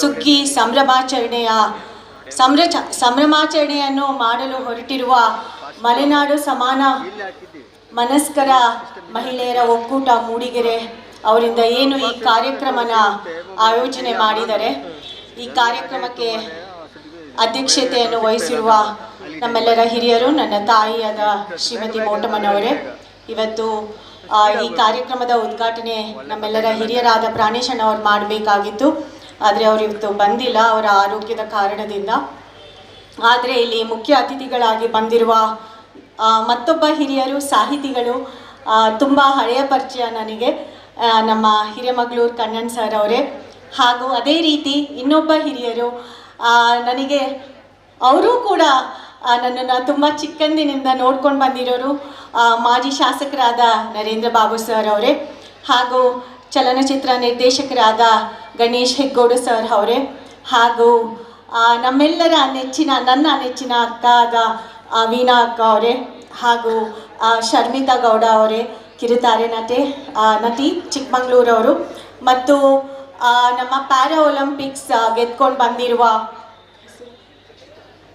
ಸುಗ್ಗಿ ಸಂಭ್ರಮಾಚರಣೆಯ ಸಂಭ್ರಮಾಚರಣೆಯನ್ನು ಮಾಡಲು ಹೊರಟಿರುವ ಮಲೆನಾಡು ಸಮಾನ ಮನಸ್ಕರ ಮಹಿಳೆಯರ ಒಕ್ಕೂಟ ಮೂಡಿಗೆರೆ ಅವರಿಂದ ಏನು ಈ ಕಾರ್ಯಕ್ರಮನ ಆಯೋಜನೆ ಮಾಡಿದ್ದಾರೆ ಈ ಕಾರ್ಯಕ್ರಮಕ್ಕೆ ಅಧ್ಯಕ್ಷತೆಯನ್ನು ವಹಿಸಿರುವ ನಮ್ಮೆಲ್ಲರ ಹಿರಿಯರು, ನನ್ನ ತಾಯಿಯಾದ ಶ್ರೀಮತಿ ಮೋಟಮ್ಮನವರೇ, ಇವತ್ತು ಈ ಕಾರ್ಯಕ್ರಮದ ಉದ್ಘಾಟನೆ ನಮ್ಮೆಲ್ಲರ ಹಿರಿಯರಾದ ಪ್ರಾಣೇಶನವರು ಮಾಡಬೇಕಾಗಿತ್ತು. ಆದರೆ ಅವರು ಇವತ್ತು ಬಂದಿಲ್ಲ ಅವರ ಆರೋಗ್ಯದ ಕಾರಣದಿಂದ. ಆದರೆ ಇಲ್ಲಿ ಮುಖ್ಯ ಅತಿಥಿಗಳಾಗಿ ಬಂದಿರುವ ಮತ್ತೊಬ್ಬ ಹಿರಿಯರು, ಸಾಹಿತಿಗಳು ತುಂಬ ಹಳೆಯ ಪರಿಚಯ ನನಗೆ ನಮ್ಮ ಹಿರೇಮಗಳೂರು ಕಣ್ಣನ್ ಸರ್ ಅವರೇ. ಹಾಗೂ ಅದೇ ರೀತಿ ಇನ್ನೊಬ್ಬ ಹಿರಿಯರು ನನಗೆ ಅವರೂ ಕೂಡ ನನ್ನನ್ನು ತುಂಬ ಚಿಕ್ಕಂದಿನಿಂದ ನೋಡ್ಕೊಂಡು ಬಂದಿರೋರು ಮಾಜಿ ಶಾಸಕರಾದ ನರೇಂದ್ರ ಬಾಬು ಸರ್ ಅವರೇ. ಹಾಗೂ ಚಲನಚಿತ್ರ ನಿರ್ದೇಶಕರಾದ ಗಣೇಶ್ ಹೆಗ್ಗೋಡು ಸರ್ ಅವರೇ. ಹಾಗೂ ನಮ್ಮೆಲ್ಲರ ನೆಚ್ಚಿನ, ನನ್ನ ನೆಚ್ಚಿನ ಅಕ್ಕ ಆದ ವೀಣಾ ಅಕ್ಕ ಅವರೇ. ಹಾಗೂ ಶರ್ಮಿತಾ ಗೌಡ ಅವರೇ, ಕಿರುತಾರೆ ನಟಿ ನಟಿ ಚಿಕ್ಕಮಂಗ್ಳೂರವರು. ಮತ್ತು ನಮ್ಮ ಪ್ಯಾರಾ ಒಲಿಂಪಿಕ್ಸ್ ಗೆದ್ಕೊಂಡು ಬಂದಿರುವ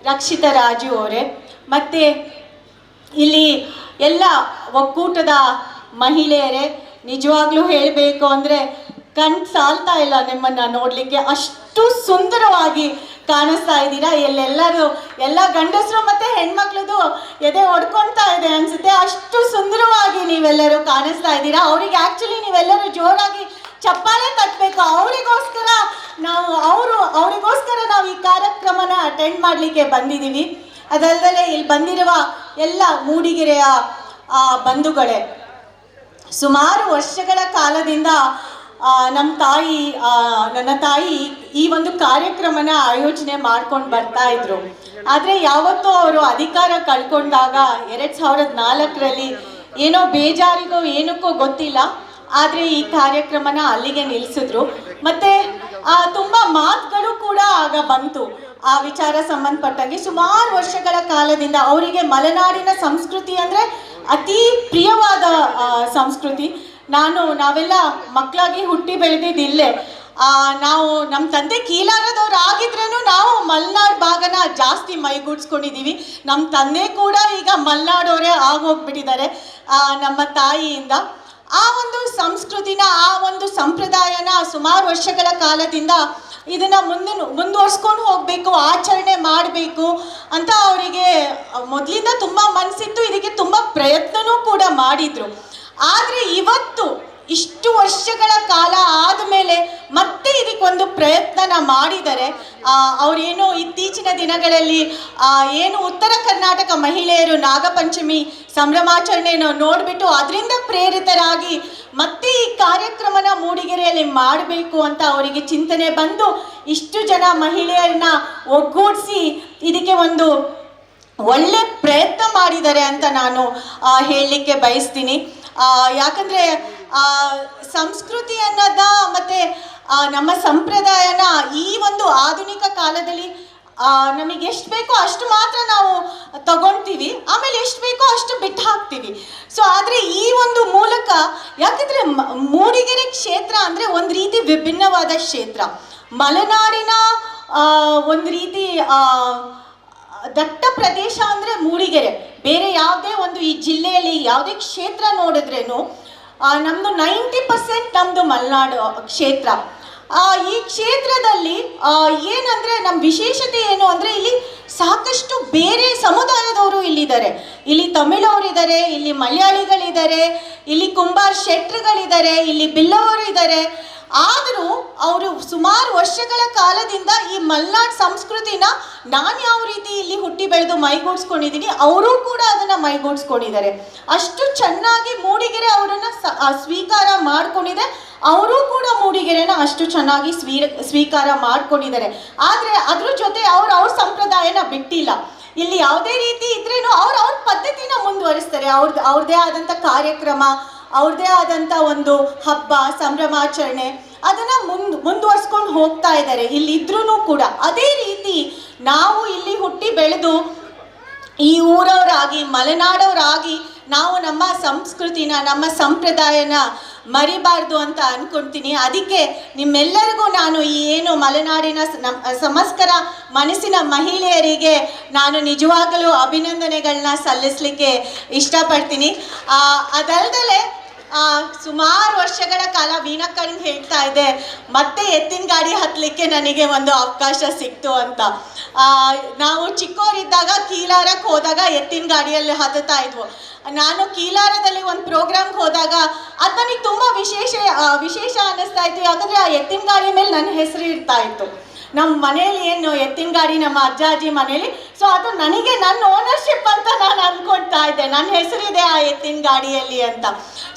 ರಕ್ಷಿತಾ ರಾಜು ಅವರೇ. ಮತ್ತು, ಇಲ್ಲಿ ಎಲ್ಲ ಒಕ್ಕೂಟದ ಮಹಿಳೆಯರೇ, ನಿಜವಾಗ್ಲೂ ಹೇಳಬೇಕು ಅಂದರೆ ಕಣ್ ಸಾಲ್ತಾ ಇಲ್ಲ ನಿಮ್ಮನ್ನ ನೋಡಲಿಕ್ಕೆ. ಅಷ್ಟು ಸುಂದರವಾಗಿ ಕಾಣಿಸ್ತಾ ಇದ್ದೀರಾ? ಎಲ್ಲೆಲ್ಲರೂ, ಎಲ್ಲ ಗಂಡಸರು ಮತ್ತೆ ಹೆಣ್ಮಕ್ಳದು ಎದೆ ಹೊಡ್ಕೊಳ್ತಾ ಇದೆ ಅನ್ಸುತ್ತೆ. ಅಷ್ಟು ಸುಂದರವಾಗಿ ನೀವೆಲ್ಲರೂ ಕಾಣಿಸ್ತಾ ಇದ್ದೀರಾ? ಅವ್ರಿಗೆ ಆಕ್ಚುಲಿ ನೀವೆಲ್ಲರೂ ಜೋರಾಗಿ ಚಪ್ಪಾಳೆ ತಟ್ಟಬೇಕು ಅವರಿಗೋಸ್ಕರ ನಾವು, ಅವರು, ಅವರಿಗೋಸ್ಕರ ನಾವು ಈ ಕಾರ್ಯಕ್ರಮನ ಅಟೆಂಡ್ ಮಾಡಲಿಕ್ಕೆ ಬಂದಿದ್ದೀವಿ. ಅದಲ್ಲದೆ ಇಲ್ಲಿ ಬಂದಿರುವ ಎಲ್ಲ ಮೂಡಿಗೆರೆಯ ಬಂಧುಗಳೇ, ಸುಮಾರು ವರ್ಷಗಳ ಕಾಲದಿಂದ ನಮ್ಮ ತಾಯಿ ನನ್ನ ತಾಯಿ ಈ ಒಂದು ಕಾರ್ಯಕ್ರಮನ ಆಯೋಜನೆ ಮಾಡ್ಕೊಂಡು ಬರ್ತಾ ಇದ್ರು. ಆದರೆ ಯಾವತ್ತೂ ಅವರು ಅಧಿಕಾರ ಕಳ್ಕೊಂಡಾಗ ಎರಡು ಸಾವಿರದ ನಾಲ್ಕರಲ್ಲಿ ಏನೋ ಬೇಜಾರಿಗೋ ಏನಕ್ಕೋ ಗೊತ್ತಿಲ್ಲ. ಆದರೆ ಈ ಕಾರ್ಯಕ್ರಮನ ಅಲ್ಲಿಗೆ ನಿಲ್ಲಿಸಿದ್ರು ಮತ್ತೆ ತುಂಬ ಮಾತುಗಳು ಕೂಡ ಆಗ ಬಂತು. ಆ ವಿಚಾರ ಸಂಬಂಧಪಟ್ಟಂಗೆ ಸುಮಾರು ವರ್ಷಗಳ ಕಾಲದಿಂದ ಅವರಿಗೆ ಮಲೆನಾಡಿನ ಸಂಸ್ಕೃತಿ ಅಂದರೆ ಅತಿ ಪ್ರಿಯವಾದ ಸಂಸ್ಕೃತಿ. ನಾನು ನಾವೆಲ್ಲ ಮಕ್ಕಳಾಗಿ ಹುಟ್ಟಿ ಬೆಳೆದಿದ್ದಿಲ್ಲೇ. ಆ, ನಾವು ನಮ್ಮ ತಂದೆ ಕೀಲಾರದವ್ರು ಆಗಿದ್ರೂ ನಾವು ಮಲ್ನಾಡ್ ಭಾಗನ ಜಾಸ್ತಿ ಮೈಗೂಡಿಸ್ಕೊಂಡಿದ್ದೀವಿ. ನಮ್ಮ ತಂದೆ ಕೂಡ ಈಗ ಮಲೆನಾಡವರೇ ಆಗೋಗ್ಬಿಟ್ಟಿದ್ದಾರೆ ನಮ್ಮ ತಾಯಿಯಿಂದ. ಆ ಒಂದು ಸಂಸ್ಕೃತಿನ ಆ ಒಂದು ಸಂಪ್ರದಾಯನ ಸುಮಾರು ವರ್ಷಗಳ ಕಾಲದಿಂದ ಇದನ್ನ ಮುಂದೆ ಮುಂದುವರ್ಸ್ಕೊಂಡು ಹೋಗಬೇಕು ಆಚರಣೆ ಮಾಡಬೇಕು ಅಂತ ಅವರಿಗೆ ಮೊದಲಿಂದ ತುಂಬ ಮನಸ್ಸಿತ್ತು ಇದಕ್ಕೆ ತುಂಬ ಪ್ರಯತ್ನವೂ ಕೂಡ ಮಾಡಿದ್ರು. ಆದರೆ ಇವತ್ತು ಇಷ್ಟು ವರ್ಷಗಳ ಕಾಲ ಆದಮೇಲೆ ಮತ್ತೆ ಇದಕ್ಕೊಂದು ಪ್ರಯತ್ನನ ಮಾಡಿದರೆ ಅವರೇನು ಇತ್ತೀಚಿನ ದಿನಗಳಲ್ಲಿ ಏನು ಉತ್ತರ ಕರ್ನಾಟಕ ಮಹಿಳೆಯರು ನಾಗಪಂಚಮಿ ಸಂಭ್ರಮಾಚರಣೆಯನ್ನು ನೋಡಿಬಿಟ್ಟು ಅದರಿಂದ ಪ್ರೇರಿತರಾಗಿ ಮತ್ತೆ ಈ ಕಾರ್ಯಕ್ರಮನ ಮೂಡಿಗೆರೆಯಲ್ಲಿ ಮಾಡಬೇಕು ಅಂತ ಅವರಿಗೆ ಚಿಂತನೆ ಬಂದು ಇಷ್ಟು ಜನ ಮಹಿಳೆಯರನ್ನ ಒಗ್ಗೂಡಿಸಿ ಇದಕ್ಕೆ ಒಂದು ಒಳ್ಳೆ ಪ್ರಯತ್ನ ಮಾಡಿದ್ದಾರೆ ಅಂತ ನಾನು ಹೇಳಲಿಕ್ಕೆ ಬಯಸ್ತೀನಿ. ಯಾಕಂದ್ರೆ ಸಂಸ್ಕೃತಿ ಅನ್ನೋದ ಮತ್ತೆ ನಮ್ಮ ಸಂಪ್ರದಾಯನ ಈ ಒಂದು ಆಧುನಿಕ ಕಾಲದಲ್ಲಿ ನಮಗೆ ಎಷ್ಟು ಬೇಕೋ ಅಷ್ಟು ಮಾತ್ರ ನಾವು ತಗೊಳ್ತೀವಿ ಆಮೇಲೆ ಎಷ್ಟು ಬೇಕೋ ಅಷ್ಟು ಬಿಟ್ಟು ಹಾಕ್ತೀವಿ. ಸೊ ಆದರೆ ಈ ಒಂದು ಮೂಲಕ, ಯಾಕಂದರೆ ಮೂಡಿಗೆರೆ ಕ್ಷೇತ್ರ ಅಂದರೆ ಒಂದು ರೀತಿ ವಿಭಿನ್ನವಾದ ಕ್ಷೇತ್ರ. ಮಲೆನಾಡಿನ ಒಂದು ರೀತಿ ದಟ್ಟ ಪ್ರದೇಶ ಅಂದರೆ ಮೂಡಿಗೆರೆ. ಬೇರೆ ಯಾವುದೇ ಒಂದು ಈ ಜಿಲ್ಲೆಯಲ್ಲಿ ಯಾವುದೇ ಕ್ಷೇತ್ರ ನೋಡಿದ್ರೇನು ನಮ್ಮದು ನೈಂಟಿ ಪರ್ಸೆಂಟ್ ನಮ್ಮದು ಮಲೆನಾಡು ಕ್ಷೇತ್ರ. ಈ ಕ್ಷೇತ್ರದಲ್ಲಿ ಏನಂದ್ರೆ ನಮ್ಮ ವಿಶೇಷತೆ ಏನು ಅಂದರೆ ಇಲ್ಲಿ ಸಾಕಷ್ಟು ಬೇರೆ ಸಮುದಾಯದವರು ಇಲ್ಲಿದ್ದಾರೆ. ಇಲ್ಲಿ ತಮಿಳವರಿದ್ದಾರೆ, ಇಲ್ಲಿ ಮಲಯಾಳಿಗಳಿದ್ದಾರೆ, ಇಲ್ಲಿ ಕುಂಬಾರ್ ಶೆಟ್ರುಗಳಿದ್ದಾರೆ, ಇಲ್ಲಿ ಬಿಲ್ಲವರು ಇದ್ದಾರೆ ಆದರೂ ಅವರು ಸುಮಾರು ವರ್ಷಗಳ ಕಾಲದಿಂದ ಈ ಮಲ್ನಾಡ್ ಸಂಸ್ಕೃತಿನ ನಾನು ಯಾವ ರೀತಿ ಇಲ್ಲಿ ಹುಟ್ಟಿ ಬೆಳೆದು ಮೈಗೂಡಿಸ್ಕೊಂಡಿದ್ದೀನಿ, ಅವರು ಕೂಡ ಅದನ್ನು ಮೈಗೂಡಿಸ್ಕೊಂಡಿದ್ದಾರೆ. ಅಷ್ಟು ಚೆನ್ನಾಗಿ ಮೂಡಿಗೆರೆ ಅವರನ್ನು ಸ್ವೀಕಾರ ಮಾಡ್ಕೊಂಡಿದೆ, ಅವರು ಕೂಡ ಮೂಡಿಗೆರೆನ ಅಷ್ಟು ಚೆನ್ನಾಗಿ ಸ್ವೀ, ಸ್ವೀಕಾರ ಮಾಡ್ಕೊಂಡಿದ್ದಾರೆ. ಆದರೆ ಅದ್ರ ಜೊತೆ ಅವ್ರು ಅವ್ರ ಸಂಪ್ರದಾಯನ ಬಿಟ್ಟಿಲ್ಲ. ಇಲ್ಲಿ ಯಾವುದೇ ರೀತಿ ಇದ್ರೇನು ಅವ್ರು ಅವ್ರ ಪದ್ಧತಿನ ಮುಂದುವರಿಸ್ತಾರೆ ಅವ್ರದ್ದು ಅವ್ರದ್ದೇ ಆದಂಥ ಕಾರ್ಯಕ್ರಮ ಅವ್ರದ್ದೇ ಆದಂಥ ಒಂದು ಹಬ್ಬ ಸಂಭ್ರಮಾಚರಣೆ ಅದನ್ನ ಮುಂದ್ ಮುಂದುವರ್ಸ್ಕೊಂಡು ಹೋಗ್ತಾ ಇದ್ದಾರೆ ಇಲ್ಲಿ ಇದ್ರೂ ಕೂಡ ಅದೇ ರೀತಿ ನಾವು ಇಲ್ಲಿ ಹುಟ್ಟಿ ಬೆಳೆದು ಈ ಊರವರಾಗಿ ಮಲೆನಾಡವರಾಗಿ ನಾವು ನಮ್ಮ ಸಂಸ್ಕೃತಿನ ನಮ್ಮ ಸಂಪ್ರದಾಯನ ಮರಿಬಾರ್ದು ಅಂತ ಅನ್ಕೊಂತೀನಿ. ಅದಕ್ಕೆ ನಿಮ್ಮೆಲ್ಲರಿಗೂ ನಾನು ಈ ಏನು ಮಲೆನಾಡಿನ ಸಮಸ್ಕರ ಮನಸ್ಸಿನ ಮಹಿಳೆಯರಿಗೆ ನಾನು ನಿಜವಾಗಲೂ ಅಭಿನಂದನೆಗಳನ್ನ ಸಲ್ಲಿಸಲಿಕ್ಕೆ ಇಷ್ಟಪಡ್ತೀನಿ. ಆ, ಅದಲ್ದಲೆ ಸುಮಾರು ವರ್ಷಗಳ ಕಾಲ ವೀಣಕ್ಕಂಗೆ ಹೇಳ್ತಾ ಇದೆ, ಮತ್ತೆ ಎತ್ತಿನ ಗಾಡಿ ಹತ್ತಲಿಕ್ಕೆ ನನಗೆ ಒಂದು ಅವಕಾಶ ಸಿಕ್ತು ಅಂತ. ನಾವು ಚಿಕ್ಕವರಿದ್ದಾಗ ಕೀಲಾರಕ್ಕೆ ಹೋದಾಗ ಎತ್ತಿನ ಗಾಡಿಯಲ್ಲಿ ಹತ್ತುತ್ತಾ ಇದ್ವು. ನಾನು ಕೀಲಾರದಲ್ಲಿ ಒಂದು ಪ್ರೋಗ್ರಾಮ್ಗೆ ಹೋದಾಗ ಅದು ನನಗೆ ತುಂಬ ವಿಶೇಷ ವಿಶೇಷ ಅನ್ನಿಸ್ತಾ ಇತ್ತು. ಯಾಕಂದರೆ ಆ ಎತ್ತಿನ ಗಾಡಿ ಮೇಲೆ ನನ್ನ ಹೆಸರು ಇರ್ತಾ ಇತ್ತು. ನಮ್ಮ ಮನೇಲಿ ಏನು ಎತ್ತಿನ ಗಾಡಿ ನಮ್ಮ ಅಜ್ಜ, ಅಜ್ಜಿ ಮನೇಲಿ ಸೊ ಅದು ನನಗೆ ನನ್ನ ಓನರ್ಶಿಪ್ ಅಂತ ನಾನು ಅಂದ್ಕೊಳ್ತಾ ಇದ್ದೆ. ನನ್ನ ಹೆಸರಿದೆ ಆ ಎತ್ತಿನ ಗಾಡಿಯಲ್ಲಿ ಅಂತ.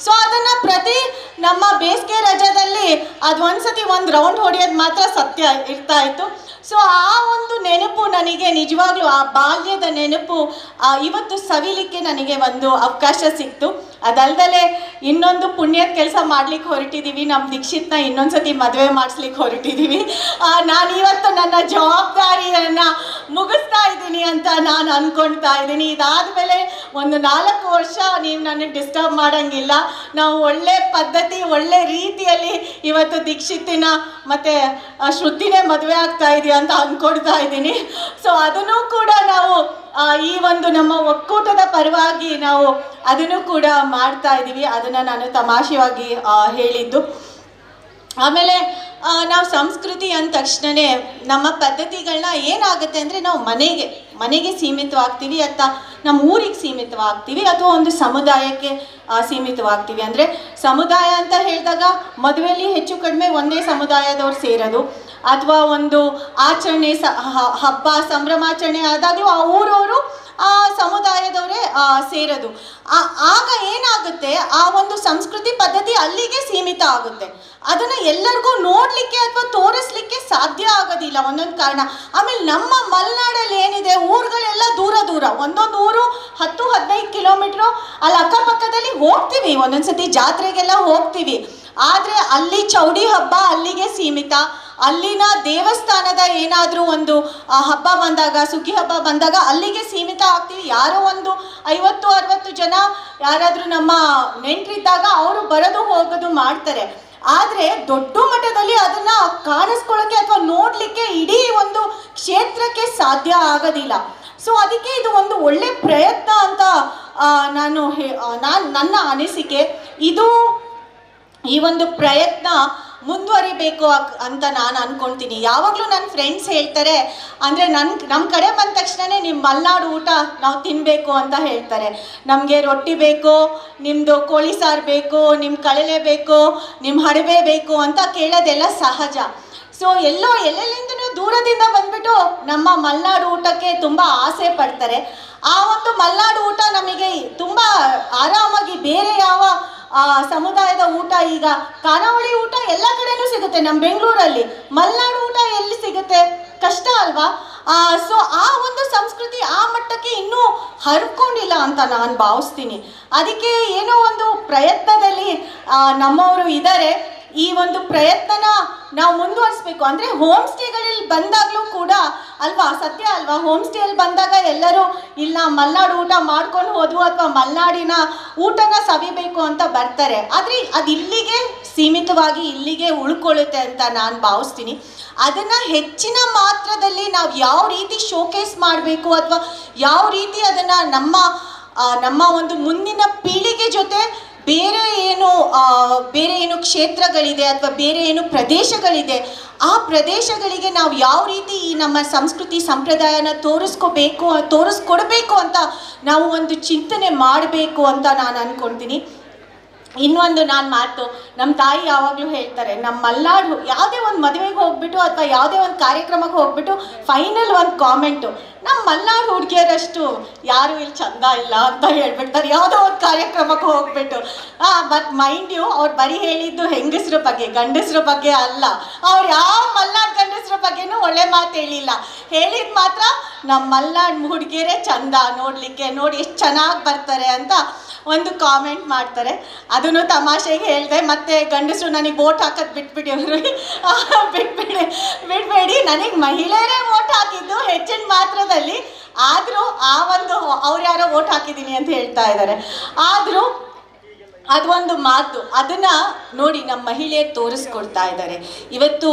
ಸೊ ಅದನ್ನ ಪ್ರತಿ ನಮ್ಮ ಬೇಸಿಗೆ ರಜದಲ್ಲಿ ಅದು ಒಂದ್ಸತಿ ಒಂದು ರೌಂಡ್ ಹೊಡೆಯೋದು ಮಾತ್ರ ಸತ್ಯ ಇರ್ತಾ ಇತ್ತು. ಸೊ ಆ ಒಂದು ನೆನಪು ನನಗೆ ನಿಜವಾಗ್ಲೂ ಆ ಬಾಲ್ಯದ ನೆನಪು ಆ, ಇವತ್ತು ಸವಿಲಿಕ್ಕೆ ನನಗೆ ಒಂದು ಅವಕಾಶ ಸಿಕ್ತು. ಅದಲ್ದಲೆ ಇನ್ನೊಂದು ಪುಣ್ಯದ ಕೆಲಸ ಮಾಡ್ಲಿಕ್ಕೆ ಹೊರಟಿದ್ದೀವಿ ನಮ್ಮ ದೀಕ್ಷಿತ್ನ ಇನ್ನೊಂದ್ಸತಿ ಮದುವೆ ಮಾಡಿಸ್ಲಿಕ್ಕೆ ಹೊರಟಿದ್ದೀವಿ ನಾನು ಇವತ್ತು ನನ್ನ ಜವಾಬ್ದಾರಿಯನ್ನು ಮುಗಿಸ್ತಾ ಇದ್ದೀನಿ ಅಂತ ನಾನು ಅಂದ್ಕೊಳ್ತಾ ಇದ್ದೀನಿ. ಇದಾದಮೇಲೆ ಒಂದು ನಾಲ್ಕು ವರ್ಷ ನೀವು ನನಗೆ ಡಿಸ್ಟರ್ಬ್ ಮಾಡೋಂಗಿಲ್ಲ. ನಾವು ಒಳ್ಳೆ ಪದ್ಧತಿ ಒಳ್ಳೆ ರೀತಿಯಲ್ಲಿ ಇವತ್ತು ದೀಕ್ಷಿತಿನ ಮತ್ತು ಶ್ರುತಿನೇ ಮದುವೆ ಆಗ್ತಾ ಇದೆಯಾ ಅಂತ ಅಂದ್ಕೊಳ್ತಾ ಇದ್ದೀನಿ. ಸೊ ಅದನ್ನು ಕೂಡ ನಾವು ಈ ಒಂದು ನಮ್ಮ ಒಕ್ಕೂಟದ ಪರವಾಗಿ ನಾವು ಅದನ್ನು ಕೂಡ ಮಾಡ್ತಾ ಇದ್ದೀವಿ. ಅದನ್ನು ನಾನು ತಮಾಷೆಯಾಗಿ ಹೇಳಿದ್ದು. ಆಮೇಲೆ ನಾವು ಸಂಸ್ಕೃತಿ ಅಂದ ತಕ್ಷಣವೇ ನಮ್ಮ ಪದ್ಧತಿಗಳನ್ನ ಏನಾಗುತ್ತೆ ಅಂದರೆ ನಾವು ಮನೆಗೆ ಮನೆಗೆ ಸೀಮಿತವಾಗ್ತೀವಿ ಅಥವಾ ನಮ್ಮ ಊರಿಗೆ ಸೀಮಿತವಾಗ್ತೀವಿ ಅಥವಾ ಒಂದು ಸಮುದಾಯಕ್ಕೆ ಸೀಮಿತವಾಗ್ತೀವಿ. ಅಂದರೆ ಸಮುದಾಯ ಅಂತ ಹೇಳಿದಾಗ ಮದುವೆಯಲ್ಲಿ ಹೆಚ್ಚು ಕಡಿಮೆ ಒಂದೇ ಸಮುದಾಯದವ್ರು ಸೇರೋದು. ಅಥವಾ ಒಂದು ಆಚರಣೆ ಸ ಹಬ್ಬ, ಸಂಭ್ರಮಾಚರಣೆ ಆದಾಗಲೂ ಆ ಊರವರು ಆ ಸಮುದಾಯದವರೇ ಸೇರೋದು. ಆಗ ಏನಾಗುತ್ತೆ? ಆ ಒಂದು ಸಂಸ್ಕೃತಿ ಪದ್ಧತಿ ಅಲ್ಲಿಗೆ ಸೀಮಿತ ಆಗುತ್ತೆ. ಅದನ್ನು ಎಲ್ಲರಿಗೂ ನೋಡಲಿಕ್ಕೆ ಅಥವಾ ತೋರಿಸ್ಲಿಕ್ಕೆ ಸಾಧ್ಯ ಆಗೋದಿಲ್ಲ ಒಂದೊಂದು ಕಾರಣ. ಆಮೇಲೆ ನಮ್ಮ ಮಲೆನಾಡಲ್ಲಿ ಏನಿದೆ? ಊರುಗಳೆಲ್ಲ ದೂರ ದೂರ. ಒಂದೊಂದು ಊರು ಹತ್ತು, ಹದಿನೈದು ಕಿಲೋಮೀಟ್ರು. ಅಲ್ಲಿ ಅಕ್ಕಪಕ್ಕದಲ್ಲಿ ಹೋಗ್ತೀವಿ. ಒಂದೊಂದು ಸತಿ ಜಾತ್ರೆಗೆಲ್ಲ ಹೋಗ್ತೀವಿ. ಆದರೆ ಅಲ್ಲಿ ಚೌಡಿ ಹಬ್ಬ ಅಲ್ಲಿಗೆ ಸೀಮಿತ. ಅಲ್ಲಿನ ದೇವಸ್ಥಾನದ ಏನಾದರೂ ಒಂದು ಹಬ್ಬ ಬಂದಾಗ, ಸುಗ್ಗಿ ಹಬ್ಬ ಬಂದಾಗ ಅಲ್ಲಿಗೆ ಸೀಮಿತ ಆಗ್ತೀವಿ. ಯಾರೋ ಒಂದು ಐವತ್ತು, ಅರವತ್ತು ಜನ ಯಾರಾದರೂ ನಮ್ಮ ನೆಂಟರಿದ್ದಾಗ ಅವರು ಬರೋದು ಹೋಗೋದು ಮಾಡ್ತಾರೆ. ಆದರೆ ದೊಡ್ಡ ಮಟ್ಟದಲ್ಲಿ ಅದನ್ನ ಕಾಣಿಸ್ಕೊಳ್ಳೋಕೆ ಅಥವಾ ನೋಡಲಿಕ್ಕೆ ಇಡೀ ಒಂದು ಕ್ಷೇತ್ರಕ್ಕೆ ಸಾಧ್ಯ ಆಗೋದಿಲ್ಲ. ಸೊ ಅದಕ್ಕೆ ಇದು ಒಂದು ಒಳ್ಳೆ ಪ್ರಯತ್ನ ಅಂತ ನಾನು ನಾನು ನನ್ನ ಅನಿಸಿಕೆ. ಇದು ಈ ಒಂದು ಪ್ರಯತ್ನ ಮುಂದುವರಿಬೇಕು ಅಂತ ನಾನು ಅನ್ಕೊಂತೀನಿ. ಯಾವಾಗಲೂ ನನ್ನ ಫ್ರೆಂಡ್ಸ್ ಹೇಳ್ತಾರೆ, ಅಂದರೆ ನನ್ನ ನಮ್ಮ ಕಡೆ ಬಂದ ತಕ್ಷಣನೇ ನಿಮ್ಮ ಮಲ್ನಾಡು ಊಟ ನಾವು ತಿನ್ನಬೇಕು ಅಂತ ಹೇಳ್ತಾರೆ. ನಮಗೆ ರೊಟ್ಟಿ ಬೇಕು ನಿಮ್ಮದು ಕೋಳಿ ಸಾರು ಬೇಕು ನಿಮ್ಮ ಕಳಲೆ ಬೇಕು ನಿಮ್ಮ ಹಡವೆ ಬೇಕು ಅಂತ ಕೇಳೋದೆಲ್ಲ ಸಹಜ. ಸೊ ಎಲ್ಲೋ ಎಲ್ಲೆಲ್ಲಿಂದನೂ ದೂರದಿಂದ ಬಂದ್ಬಿಟ್ಟು ನಮ್ಮ ಮಲ್ನಾಡು ಊಟಕ್ಕೆ ತುಂಬ ಆಸೆ ಪಡ್ತಾರೆ. ಆ ಒಂದು ಮಲೆನಾಡು ಊಟ ನಮಗೆ ತುಂಬ ಆರಾಮಾಗಿ ಬೇರೆ ಯಾವ ಆ, ಸಮುದಾಯದ ಊಟ ಈಗ ಖಾನಾವಳಿ ಊಟ ಎಲ್ಲ ಕಡೆನೂ ಸಿಗುತ್ತೆ ನಮ್ಮ ಬೆಂಗಳೂರಲ್ಲಿ. ಮಲೆನಾಡು ಊಟ ಎಲ್ಲಿ ಸಿಗುತ್ತೆ? ಕಷ್ಟ ಅಲ್ವಾ? ಸೊ ಆ ಒಂದು ಸಂಸ್ಕೃತಿ ಆ ಮಟ್ಟಕ್ಕೆ ಇನ್ನೂ ಹರ್ಕೊಂಡಿಲ್ಲ ಅಂತ ನಾನು ಭಾವಿಸ್ತೀನಿ. ಅದಕ್ಕೆ ಏನೋ ಒಂದು ಪ್ರಯತ್ನದಲ್ಲಿ ನಮ್ಮವರು ಇದ್ದಾರೆ. ಈ ಒಂದು ಪ್ರಯತ್ನನ ನಾವು ಮುಂದುವರಿಸ್ಬೇಕು. ಅಂದರೆ ಹೋಮ್ ಸ್ಟೇಗಳಲ್ಲಿ ಬಂದಾಗಲೂ ಕೂಡ ಅಲ್ವಾ, ಸತ್ಯ ಅಲ್ವಾ? ಹೋಮ್ ಸ್ಟೇಯಲ್ಲಿ ಬಂದಾಗ ಎಲ್ಲರೂ ಇಲ್ಲ, ಮಲ್ನಾಡು ಊಟ ಮಾಡ್ಕೊಂಡು ಹೋದ್ವು ಅಥವಾ ಮಲ್ನಾಡಿನ ಊಟನ ಸವಿಬೇಕು ಅಂತ ಬರ್ತಾರೆ. ಆದರೆ ಅದು ಇಲ್ಲಿಗೆ ಸೀಮಿತವಾಗಿ ಇಲ್ಲಿಗೆ ಉಳ್ಕೊಳ್ಳುತ್ತೆ ಅಂತ ನಾನು ಭಾವಿಸ್ತೀನಿ. ಅದನ್ನು ಹೆಚ್ಚಿನ ಮಾತ್ರದಲ್ಲಿ ನಾವು ಯಾವ ರೀತಿ ಶೋಕೇಸ್ ಮಾಡಬೇಕು ಅಥವಾ ಯಾವ ರೀತಿ ಅದನ್ನು ನಮ್ಮ ನಮ್ಮ ಒಂದು ಮುಂದಿನ ಪೀಳಿಗೆ ಜೊತೆ ಬೇರೆ ಏನು ಬೇರೆ ಏನು ಕ್ಷೇತ್ರಗಳಿದೆ ಅಥವಾ ಬೇರೆ ಏನು ಪ್ರದೇಶಗಳಿದೆ, ಆ ಪ್ರದೇಶಗಳಿಗೆ ನಾವು ಯಾವ ರೀತಿ ಈ ನಮ್ಮ ಸಂಸ್ಕೃತಿ ಸಂಪ್ರದಾಯನ ತೋರಿಸ್ಕೋಬೇಕು, ತೋರಿಸ್ಕೊಡ್ಬೇಕು ಅಂತ ನಾವು ಒಂದು ಚಿಂತನೆ ಮಾಡಬೇಕು ಅಂತ ನಾನು ಅನ್ಕೊಳ್ತೀನಿ ಇನ್ನೊಂದು ನಾನು ಮಾತು ನಮ್ಮ ತಾಯಿ ಯಾವಾಗಲೂ ಹೇಳ್ತಾರೆ ನಮ್ಮ ಮಲ್ನಾಡು ಯಾವುದೇ ಒಂದು ಮದುವೆಗೆ ಹೋಗ್ಬಿಟ್ಟು ಅಥವಾ ಯಾವುದೇ ಒಂದು ಕಾರ್ಯಕ್ರಮಕ್ಕೆ ಹೋಗ್ಬಿಟ್ಟು ಫೈನಲ್ ಒಂದು ಕಾಮೆಂಟು ನಮ್ಮ ಮಲ್ನಾಡು ಹುಡುಗಿಯರಷ್ಟು ಯಾರು ಇಲ್ಲಿ ಚಂದ ಇಲ್ಲ ಅಂತ ಹೇಳ್ಬಿಡ್ತಾರೆ, ಯಾವುದೋ ಒಂದು ಕಾರ್ಯಕ್ರಮಕ್ಕೆ ಹೋಗ್ಬಿಟ್ಟು. ಬಟ್ ಮೈಂಡ್ ಯು ಅವ್ರು ಬರೀ ಹೇಳಿದ್ದು ಹೆಂಗಸ್ರ ಬಗ್ಗೆ, ಗಂಡಸ್ರ ಬಗ್ಗೆ ಅಲ್ಲ. ಅವ್ರು ಯಾವ ಮಲ್ನಾಡು ಗಂಡಸ್ರ ಬಗ್ಗೆನೂ ಒಳ್ಳೆ ಮಾತು ಹೇಳಿಲ್ಲ. ಹೇಳಿದ ಮಾತ್ರ ನಮ್ಮ ಮಲ್ನಾಡು ಹುಡುಗಿಯರೇ ಚಂದ ನೋಡಲಿಕ್ಕೆ ನೋಡಿ, ಎಷ್ಟು ಚೆನ್ನಾಗಿ ಬರ್ತಾರೆ ಅಂತ ಒಂದು ಕಾಮೆಂಟ್ ಮಾಡ್ತಾರೆ. ಅದನ್ನು ತಮಾಷೆಗೆ ಹೇಳಿದೆ, ಮತ್ತೆ ಗಂಡಸರು ನನಗೆ ವೋಟ್ ಹಾಕೋದು ಬಿಟ್ಬಿಡಿ ಅವರು. ಬಿಟ್ಬಿಡಿ ಬಿಡಬೇಡಿ ನನಗೆ ಮಹಿಳೆಯರೇ ವೋಟ್ ಹಾಕಿದ್ದು ಹೆಚ್ಚಿನ ಮಾತ್ರದಲ್ಲಿ. ಆದರೂ ಆ ಒಂದು ಅವ್ರು ಯಾರೋ ವೋಟ್ ಹಾಕಿದ್ದೀನಿ ಅಂತ ಹೇಳ್ತಾ ಇದ್ದಾರೆ. ಆದರೂ ಅದೊಂದು ಮಾತು. ಅದನ್ನ ನೋಡಿ ನಮ್ಮ ಮಹಿಳೆಯರು ತೋರಿಸ್ಕೊಳ್ತಾ ಇದ್ದಾರೆ. ಇವತ್ತು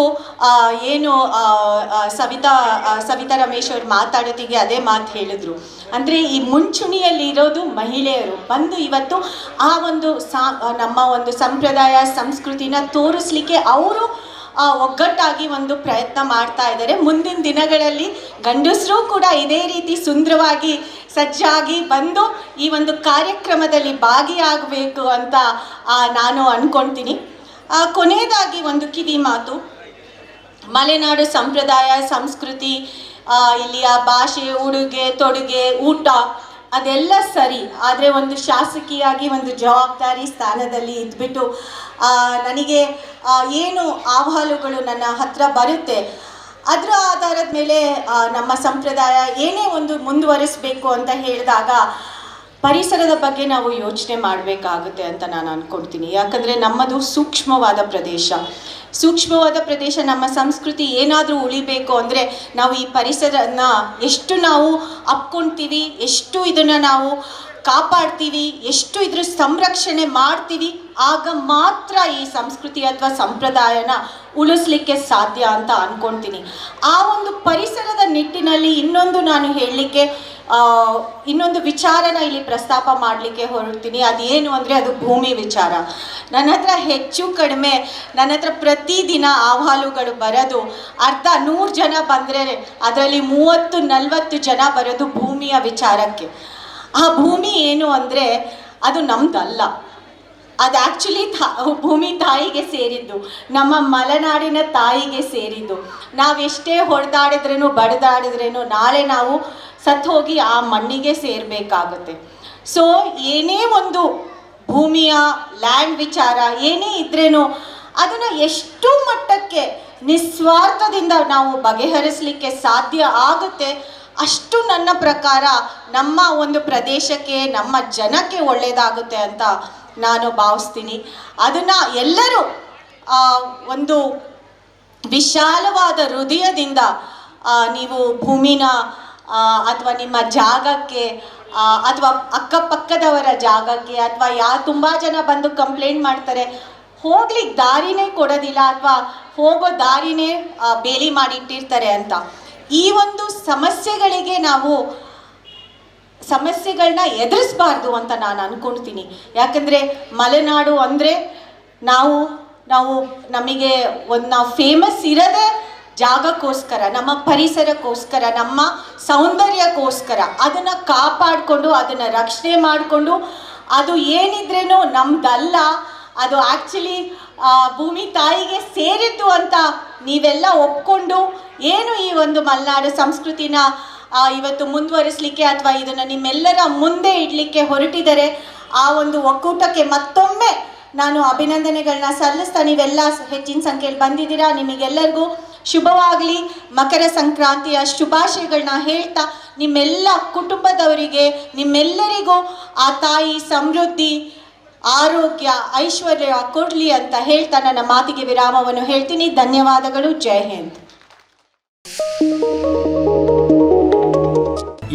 ಏನು ಸವಿತಾ ಸವಿತಾ ರಮೇಶ್ ಅವ್ರು ಮಾತಾಡೋತಿಗೆ ಅದೇ ಮಾತು ಹೇಳಿದ್ರು. ಅಂದರೆ ಈ ಮುಂಚೂಣಿಯಲ್ಲಿ ಇರೋದು ಮಹಿಳೆಯರು. ಬಂದು ಇವತ್ತು ಆ ಒಂದು ಸಾ, ನಮ್ಮ ಒಂದು ಸಂಪ್ರದಾಯ, ಸಂಸ್ಕೃತಿನ ತೋರಿಸ್ಲಿಕ್ಕೆ ಅವರು ಒಗ್ಗಟ್ಟಾಗಿ ಒಂದು ಪ್ರಯತ್ನ ಮಾಡ್ತಾ ಇದ್ದಾರೆ. ಮುಂದಿನ ದಿನಗಳಲ್ಲಿ ಗಂಡಸರು ಕೂಡ ಇದೇ ರೀತಿ ಸುಂದರವಾಗಿ ಸಜ್ಜಾಗಿ ಬಂದು ಈ ಒಂದು ಕಾರ್ಯಕ್ರಮದಲ್ಲಿ ಭಾಗಿಯಾಗಬೇಕು ಅಂತ ನಾನು ಅಂದ್ಕೊಳ್ತೀನಿ ಕೊನೆಯದಾಗಿ ಒಂದು ಕಿವಿ ಮಾತು. ಮಲೆನಾಡು ಸಂಪ್ರದಾಯ, ಸಂಸ್ಕೃತಿ ಇಲ್ಲಿಯ ಭಾಷೆ, ಉಡುಗೆ, ತೊಡುಗೆ, ಊಟ ಅದೆಲ್ಲ ಸರಿ, ಆದರೆ ಒಂದು ಶಾಸಕಿಯಾಗಿ ಒಂದು ಜವಾಬ್ದಾರಿ ಸ್ಥಾನದಲ್ಲಿ ಇದ್ಬಿಟ್ಟು ನನಗೆ ಏನು ಆಹ್ವಾನಗಳು ನನ್ನ ಹತ್ರ ಬರುತ್ತೆ, ಅದರ ಆಧಾರದ ಮೇಲೆ ನಮ್ಮ ಸಂಪ್ರದಾಯ ಏನೇ ಒಂದು ಮುಂದುವರಿಸಬೇಕು ಅಂತ ಹೇಳಿದಾಗ ಪರಿಸರದ ಬಗ್ಗೆ ನಾವು ಯೋಚನೆ ಮಾಡಬೇಕಾಗುತ್ತೆ ಅಂತ ನಾನು ಅಂದ್ಕೊಳ್ತೀನಿ ಯಾಕಂದರೆ ನಮ್ಮದು ಸೂಕ್ಷ್ಮವಾದ ಪ್ರದೇಶ. ಸೂಕ್ಷ್ಮವಾದ ಪ್ರದೇಶ, ನಮ್ಮ ಸಂಸ್ಕೃತಿ ಏನಾದರೂ ಉಳಿಬೇಕು ಅಂದರೆ ನಾವು ಈ ಪರಿಸರನ ಎಷ್ಟು ನಾವು ಅಪ್ಕೊಳ್ತೀವಿ ಎಷ್ಟು ಇದನ್ನು ನಾವು ಕಾಪಾಡ್ತೀವಿ, ಎಷ್ಟು ಇದ್ರ ಸಂರಕ್ಷಣೆ ಮಾಡ್ತೀವಿ, ಆಗ ಮಾತ್ರ ಈ ಸಂಸ್ಕೃತಿ ಅಥವಾ ಸಂಪ್ರದಾಯನ ಉಳಿಸ್ಲಿಕ್ಕೆ ಸಾಧ್ಯ ಅಂತ ಅಂದ್ಕೊಳ್ತೀನಿ ಆ ಒಂದು ಪರಿಸರದ ನಿಟ್ಟಿನಲ್ಲಿ ಇನ್ನೊಂದು ನಾನು ಹೇಳಲಿಕ್ಕೆ ಇನ್ನೊಂದು ವಿಚಾರನ ಇಲ್ಲಿ ಪ್ರಸ್ತಾಪ ಮಾಡಲಿಕ್ಕೆ ಹೊರಡ್ತೀನಿ. ಅದೇನು ಅಂದರೆ ಅದು ಭೂಮಿ ವಿಚಾರ. ನನ್ನ ಹತ್ರ ಹೆಚ್ಚು ಕಡಿಮೆ, ನನ್ನ ಹತ್ರ ಪ್ರತಿದಿನ ಅಹವಾಲುಗಳು ಬರೋದು ಅರ್ಧ ನೂರು ಜನ ಬಂದರೆ ಅದರಲ್ಲಿ ಮೂವತ್ತು, ನಲವತ್ತು ಜನ ಬರೋದು ಭೂಮಿಯ ವಿಚಾರಕ್ಕೆ. ಆ ಭೂಮಿ ಏನು ಅಂದರೆ ಅದು ನಮ್ದಲ್ಲ. ಅದು ಆ್ಯಕ್ಚುಲಿ ಭೂಮಿ ತಾಯಿಗೆ ಸೇರಿದ್ದು, ನಮ್ಮ ಮಲೆನಾಡಿನ ತಾಯಿಗೆ ಸೇರಿದ್ದು. ನಾವೆಷ್ಟೇ ಹೊಡೆದಾಡಿದ್ರೇನು, ಬಡ್ದಾಡಿದ್ರೇನು, ನಾಳೆ ನಾವು ಸತ್ತು ಹೋಗಿ ಆ ಮಣ್ಣಿಗೆ ಸೇರಬೇಕಾಗುತ್ತೆ. ಸೊ ಏನೇ ಒಂದು ಭೂಮಿಯ ಲ್ಯಾಂಡ್ ವಿಚಾರ, ಏನೇ ಇದ್ರೇನು, ಅದನ್ನು ಎಷ್ಟು ಮಟ್ಟಕ್ಕೆ ನಿಸ್ವಾರ್ಥದಿಂದ ನಾವು ಬಗೆಹರಿಸಲಿಕ್ಕೆ ಸಾಧ್ಯ ಆಗುತ್ತೆ, ಅಷ್ಟು ನನ್ನ ಪ್ರಕಾರ ನಮ್ಮ ಒಂದು ಪ್ರದೇಶಕ್ಕೆ, ನಮ್ಮ ಜನಕ್ಕೆ ಒಳ್ಳೆಯದಾಗುತ್ತೆ ಅಂತ ನಾನು ಭಾವಿಸ್ತೀನಿ. ಅದನ್ನು ಎಲ್ಲರೂ ಒಂದು ವಿಶಾಲವಾದ ಹೃದಯದಿಂದ ನೀವು ಭೂಮಿನ ಅಥವಾ ನಿಮ್ಮ ಜಾಗಕ್ಕೆ ಅಥವಾ ಅಕ್ಕಪಕ್ಕದವರ ಜಾಗಕ್ಕೆ, ಅಥವಾ ಯಾ ತುಂಬ ಜನ ಬಂದು ಕಂಪ್ಲೇಂಟ್ ಮಾಡ್ತಾರೆ ಹೋಗ್ಲಿಕ್ಕೆ ದಾರಿನೇ ಕೊಡೋದಿಲ್ಲ ಅಥವಾ ಹೋಗೋ ದಾರಿನೇ ಬೇಲಿ ಮಾಡಿಟ್ಟಿರ್ತಾರೆ ಅಂತ. ಈ ಒಂದು ಸಮಸ್ಯೆಗಳಿಗೆ ನಾವು ಸಮಸ್ಯೆಗಳನ್ನ ಎದುರಿಸಬಾರ್ದು ಅಂತ ನಾನು ಅಂದ್ಕೊಳ್ತೀನಿ ಯಾಕಂದರೆ ಮಲೆನಾಡು ಅಂದರೆ ನಾವು ನಾವು ನಮಗೆ ಒಂದು ನಾವು ಫೇಮಸ್ ಇರೋದೇ ಜಾಗಕ್ಕೋಸ್ಕರ, ನಮ್ಮ ಪರಿಸರಕ್ಕೋಸ್ಕರ, ನಮ್ಮ ಸೌಂದರ್ಯಕ್ಕೋಸ್ಕರ ಅದನ್ನು ಕಾಪಾಡಿಕೊಂಡು, ಅದನ್ನು ರಕ್ಷಣೆ ಮಾಡಿಕೊಂಡು, ಅದು ಏನಿದ್ರೇನು ನಮ್ದಲ್ಲ, ಅದು ಆ್ಯಕ್ಚುಲಿ ಭೂಮಿ ತಾಯಿಗೆ ಸೇರಿದ್ದು ಅಂತ ನೀವೆಲ್ಲ ಒಪ್ಕೊಂಡು, ಏನು ಈ ಒಂದು ಮಲೆನಾಡು ಸಂಸ್ಕೃತಿನ ಇವತ್ತು ಮುಂದುವರಿಸಲಿಕ್ಕೆ ಅಥವಾ ಇದನ್ನು ನಿಮ್ಮೆಲ್ಲರ ಮುಂದೆ ಇಡಲಿಕ್ಕೆ ಹೊರಟಿದರೆ ಆ ಒಂದು ಒಕ್ಕೂಟಕ್ಕೆ ಮತ್ತೊಮ್ಮೆ ನಾನು ಅಭಿನಂದನೆಗಳನ್ನ ಸಲ್ಲಿಸ್ತಾ ನೀವೆಲ್ಲ ಹೆಚ್ಚಿನ ಸಂಖ್ಯೆಯಲ್ಲಿ ಬಂದಿದ್ದೀರಾ. ನಿಮಗೆಲ್ಲರಿಗೂ ಶುಭವಾಗಲಿ. ಮಕರ ಸಂಕ್ರಾಂತಿಯ ಶುಭಾಶಯಗಳನ್ನ ಹೇಳ್ತಾ ನಿಮ್ಮೆಲ್ಲ ಕುಟುಂಬದವರಿಗೆ, ನಿಮ್ಮೆಲ್ಲರಿಗೂ ಆ ತಾಯಿ ಸಮೃದ್ಧಿ, ಆರೋಗ್ಯ, ಐಶ್ವರ್ಯ ಕೊಡಲಿ ಅಂತ ಹೇಳ್ತಾ ನನ್ನ ಮಾತಿಗೆ ವಿರಾಮವನ್ನು ಹೇಳ್ತೀನಿ. ಧನ್ಯವಾದಗಳು. ಜೈ ಹಿಂದ್.